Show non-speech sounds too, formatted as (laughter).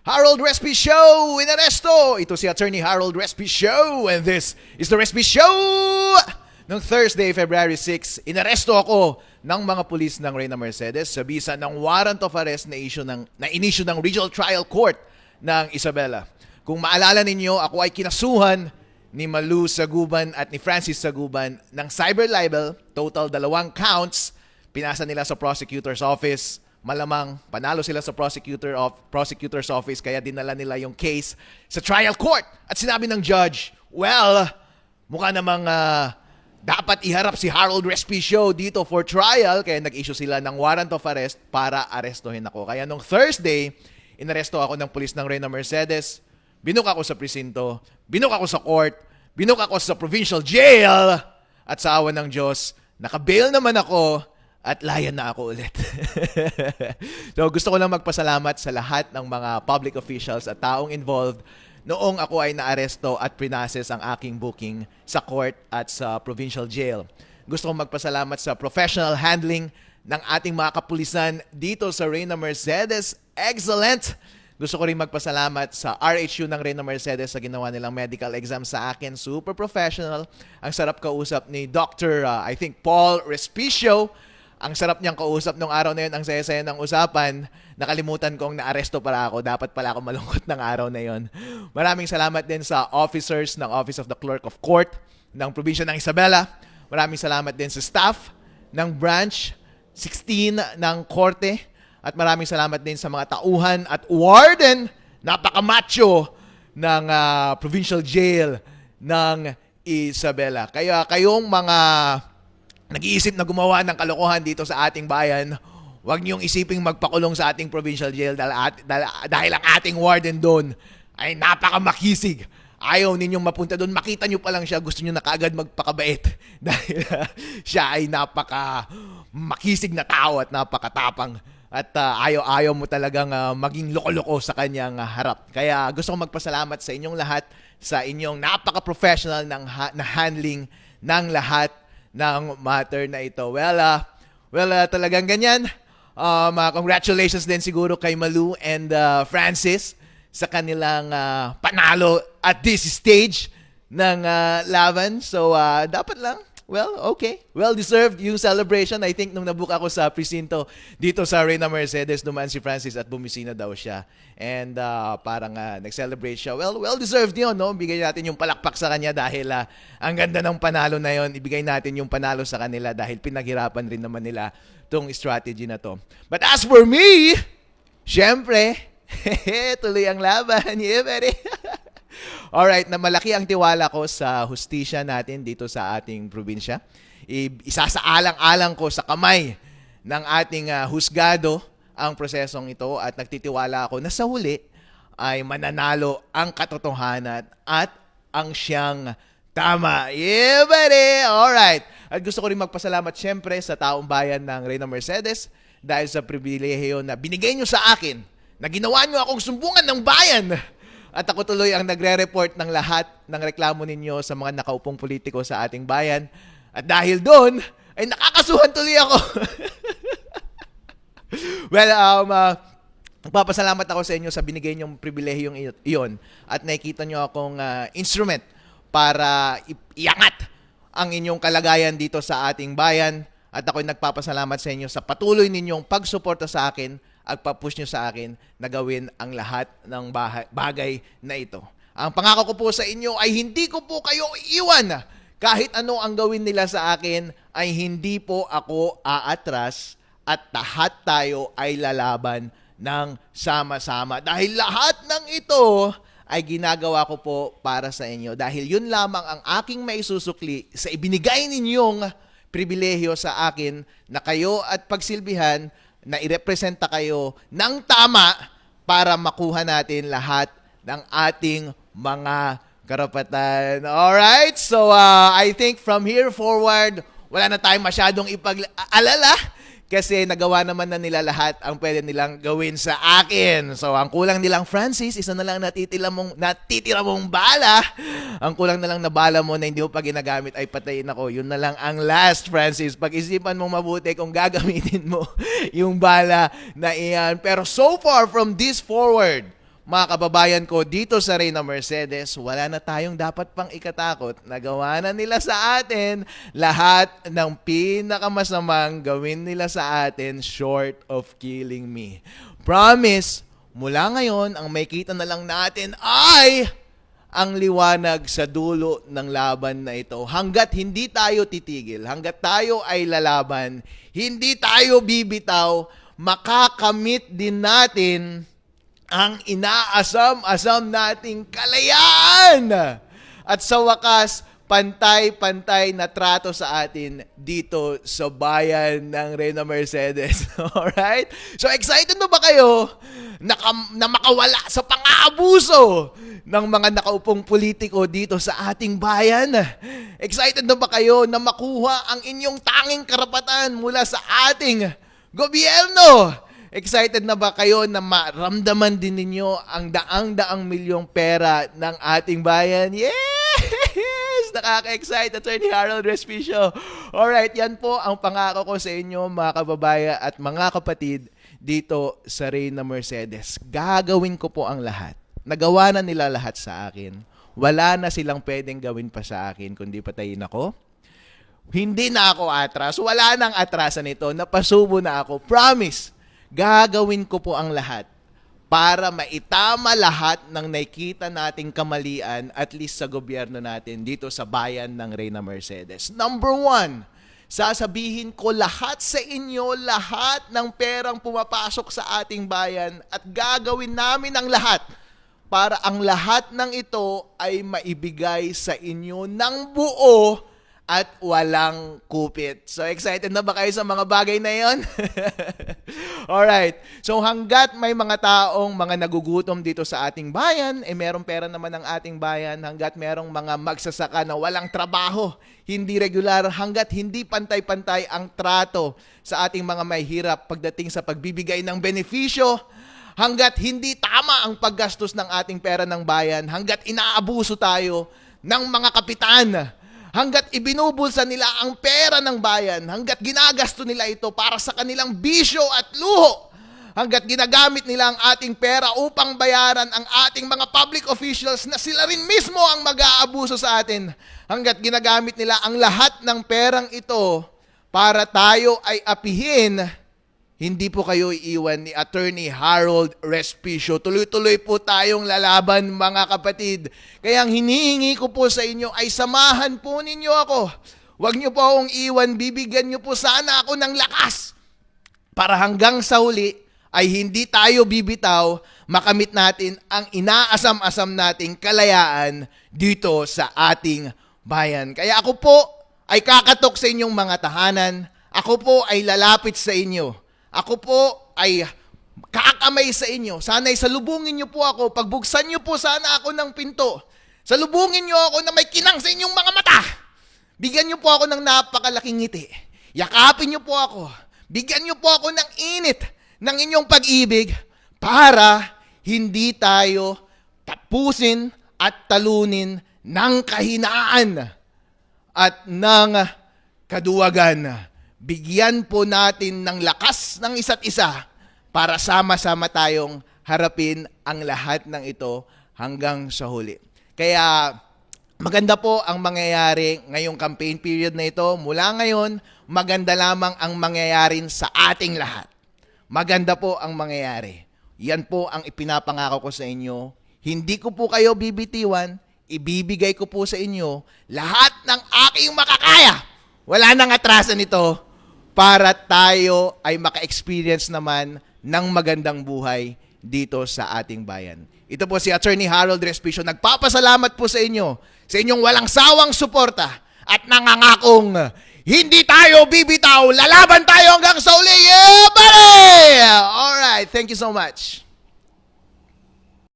Harold Respi Show in Aresto! Ito si Attorney Harold Respi Show and this is the Respi Show! Noong Thursday, February 6, inaresto ako ng mga pulis ng Reyna Mercedes sa bisa ng warrant of arrest na, issue ng, na inisyu ng Regional Trial Court ng Isabela. Kung maalala ninyo, ako ay kinasuhan ni Malu Saguban at ni Francis Saguban ng cyber libel, total dalawang counts, pinasa nila sa prosecutor's office. Malamang panalo sila sa prosecutor of prosecutor's office kaya dinala nila yung case sa trial court. At sinabi ng judge, well, mukha namang ah, dapat iharap si Harold Respicio dito for trial. Kaya nag-issue sila ng warrant of arrest para arestuhin ako. Kaya nung Thursday, inaresto ako ng pulis ng Reyna Mercedes, binuk ako sa presinto, binuk ako sa court, binuk ako sa provincial jail, at sa awa ng Diyos, nakabail naman ako at layan na ako ulit. (laughs) so gusto ko lang magpasalamat sa lahat ng mga public officials at taong involved noong ako ay naaresto at prinases ang aking booking sa court at sa provincial jail. Gusto kong magpasalamat sa professional handling ng ating mga kapulisan dito sa Reyna Mercedes. Excellent! Gusto ko rin magpasalamat sa RHU ng Reyna Mercedes sa ginawa nilang medical exam sa akin. Super professional. Ang sarap kausap ni Dr. uh, I think Paul Respicio. Ang sarap niyang kausap nung araw na yun, ang saya-saya ng usapan. Nakalimutan kong naaresto para ako. Dapat pala ako malungkot ng araw na yon. Maraming salamat din sa officers ng Office of the Clerk of Court ng probinsya ng Isabela. Maraming salamat din sa staff ng branch 16 ng korte. At maraming salamat din sa mga tauhan at warden, napakamacho ng ah, provincial jail ng Isabela. Kaya kayong mga nag-iisip na gumawa ng kalokohan dito sa ating bayan, huwag niyong isiping magpakulong sa ating provincial jail dahil, at- dahil, dahil ang ating warden doon ay napakamakisig. Ayaw ninyong mapunta doon, makita niyo pa lang siya, gusto niyo na kaagad magpakabait (laughs) dahil siya ay napaka makisig na tao at napakatapang. At uh, ayaw-ayaw mo talagang uh, maging loko-loko sa kanyang uh, harap. Kaya gusto kong magpasalamat sa inyong lahat sa inyong napaka-professional ng ha- na handling ng lahat ng matter na ito. Well, uh, well uh, talagang ganyan. Um, uh, congratulations din siguro kay Malu and uh, Francis sa kanilang uh, panalo at this stage ng uh, laban. So, uh, dapat lang, well, okay. Well-deserved yung celebration. I think nung nabook ako sa presinto dito sa Reyna Mercedes, dumaan si Francis at bumisina daw siya. And uh, parang uh, nag-celebrate siya. Well, well-deserved yun, no? Bigay natin yung palakpak sa kanya dahil uh, ang ganda ng panalo na yon. Ibigay natin yung panalo sa kanila dahil pinaghirapan rin naman nila tong strategy na to. But as for me, syempre, (laughs) tuloy ang laban. (laughs) Yeah. Alright, na malaki ang tiwala ko sa hustisya natin dito sa ating probinsya. Isasaalang-alang ko sa kamay ng ating ah, husgado ang prosesong ito at nagtitiwala ako na sa huli ay mananalo ang katotohanan at ang siyang tama. Yeah, buddy! Alright. At gusto ko rin magpasalamat syempre sa taong bayan ng Reyna Mercedes dahil sa pribilehiyo na binigay nyo sa akin na ginawa nyo akong sumbungan ng bayan. At ako tuloy ang nagre-report ng lahat ng reklamo ninyo sa mga nakaupong politiko sa ating bayan. At dahil doon, ay nakakasuhan tuloy ako. (laughs) well, um, uh, Nagpapasalamat ako sa inyo sa binigay niyong pribilehiyong iyon at nakikita niyo akong ah, instrument para iangat ang inyong kalagayan dito sa ating bayan at ako'y nagpapasalamat sa inyo sa patuloy ninyong pagsuporta sa akin at pag-push niyo sa akin na gawin ang lahat ng bagay na ito. Ang pangako ko po sa inyo ay hindi ko po kayo iiwan. Kahit ano ang gawin nila sa akin ay hindi po ako aatras at lahat tayo ay lalaban ng sama-sama. Dahil lahat ng ito ay ginagawa ko po para sa inyo. Dahil yun lamang ang aking maisusukli sa ibinigay ninyong pribilehyo sa akin na kayo at pagsilbihan na irepresenta kayo ng tama para makuha natin lahat ng ating mga karapatan. Alright? So, uh, I think from here forward, wala na tayong masyadong ipag-alala kasi nagawa naman na nila lahat ang pwede nilang gawin sa akin. So, ang kulang nilang, Francis, isa na lang natitira mong, natitira mong bala. Ang kulang na lang na bala mo na hindi mo pa ginagamit ay patayin ako. Yun na lang ang last, Francis. Pag-isipan mong mabuti kung gagamitin mo (laughs) yung bala na iyan. Pero so far, from this forward, mga kababayan ko dito sa Reyna Mercedes, wala na tayong dapat pang ikatakot. Nagawa na nila sa atin lahat ng pinakamasamang gawin nila sa atin short of killing me. Promise, mula ngayon, ang may kita na lang natin ay ang liwanag sa dulo ng laban na ito. Hanggat hindi tayo titigil, hanggat tayo ay lalaban, hindi tayo bibitaw, makakamit din natin ang inaasam-asam nating kalayaan. At sa wakas, pantay-pantay na trato sa atin dito sa bayan ng Reyna Mercedes. (laughs) Alright? So excited na ba kayo na, na makawala sa pang-aabuso ng mga nakaupong politiko dito sa ating bayan? Excited na ba kayo na makuha ang inyong tanging karapatan mula sa ating gobyerno? Excited na ba kayo na maramdaman din ninyo ang daang-daang milyong pera ng ating bayan? Yes! (laughs) Nakaka-excite, Attorney Harold Respicio. Alright, yan po ang pangako ko sa inyo mga kababaya at mga kapatid dito sa Reyna Mercedes. Gagawin ko po ang lahat. Nagawa na nila lahat sa akin. Wala na silang pwedeng gawin pa sa akin kundi patayin ako. Hindi na ako atras. Wala nang atrasan ito. Napasubo na ako. Promise gagawin ko po ang lahat para maitama lahat ng nakita nating kamalian at least sa gobyerno natin dito sa bayan ng Reyna Mercedes. Number one, sasabihin ko lahat sa inyo, lahat ng perang pumapasok sa ating bayan at gagawin namin ang lahat para ang lahat ng ito ay maibigay sa inyo ng buo at walang kupit. So excited na ba kayo sa mga bagay na yon? (laughs) Alright. So hanggat may mga taong mga nagugutom dito sa ating bayan, eh merong pera naman ng ating bayan, hanggat merong mga magsasaka na walang trabaho, hindi regular, hanggat hindi pantay-pantay ang trato sa ating mga may hirap pagdating sa pagbibigay ng benepisyo, hanggat hindi tama ang paggastos ng ating pera ng bayan, hanggat inaabuso tayo ng mga kapitan, hanggat ibinubulsa nila ang pera ng bayan, hanggat ginagasto nila ito para sa kanilang bisyo at luho, hanggat ginagamit nila ang ating pera upang bayaran ang ating mga public officials na sila rin mismo ang mag-aabuso sa atin, hanggat ginagamit nila ang lahat ng perang ito para tayo ay apihin, hindi po kayo iiwan ni Attorney Harold Respicio. Tuloy-tuloy po tayong lalaban mga kapatid. Kaya ang hinihingi ko po sa inyo ay samahan po ninyo ako. Huwag niyo po akong iwan, bibigyan niyo po sana ako ng lakas para hanggang sa huli ay hindi tayo bibitaw, makamit natin ang inaasam-asam nating kalayaan dito sa ating bayan. Kaya ako po ay kakatok sa inyong mga tahanan. Ako po ay lalapit sa inyo. Ako po ay kakamay sa inyo. Sana'y salubungin niyo po ako. Pagbuksan niyo po sana ako ng pinto. Salubungin niyo ako na may kinang sa inyong mga mata. Bigyan niyo po ako ng napakalaking ngiti. Yakapin niyo po ako. Bigyan niyo po ako ng init ng inyong pag-ibig para hindi tayo tapusin at talunin ng kahinaan at ng kaduwagan. Bigyan po natin ng lakas ng isa't isa para sama-sama tayong harapin ang lahat ng ito hanggang sa huli. Kaya maganda po ang mangyayari ngayong campaign period na ito. Mula ngayon, maganda lamang ang mangyayari sa ating lahat. Maganda po ang mangyayari. Yan po ang ipinapangako ko sa inyo. Hindi ko po kayo bibitiwan, ibibigay ko po sa inyo lahat ng aking makakaya. Wala nang atrasan ito para tayo ay maka-experience naman ng magandang buhay dito sa ating bayan. Ito po si Attorney Harold Respicio. Nagpapasalamat po sa inyo sa inyong walang sawang suporta at nangangakong hindi tayo bibitaw, lalaban tayo hanggang sa uli. Yeah, buddy! Alright, thank you so much.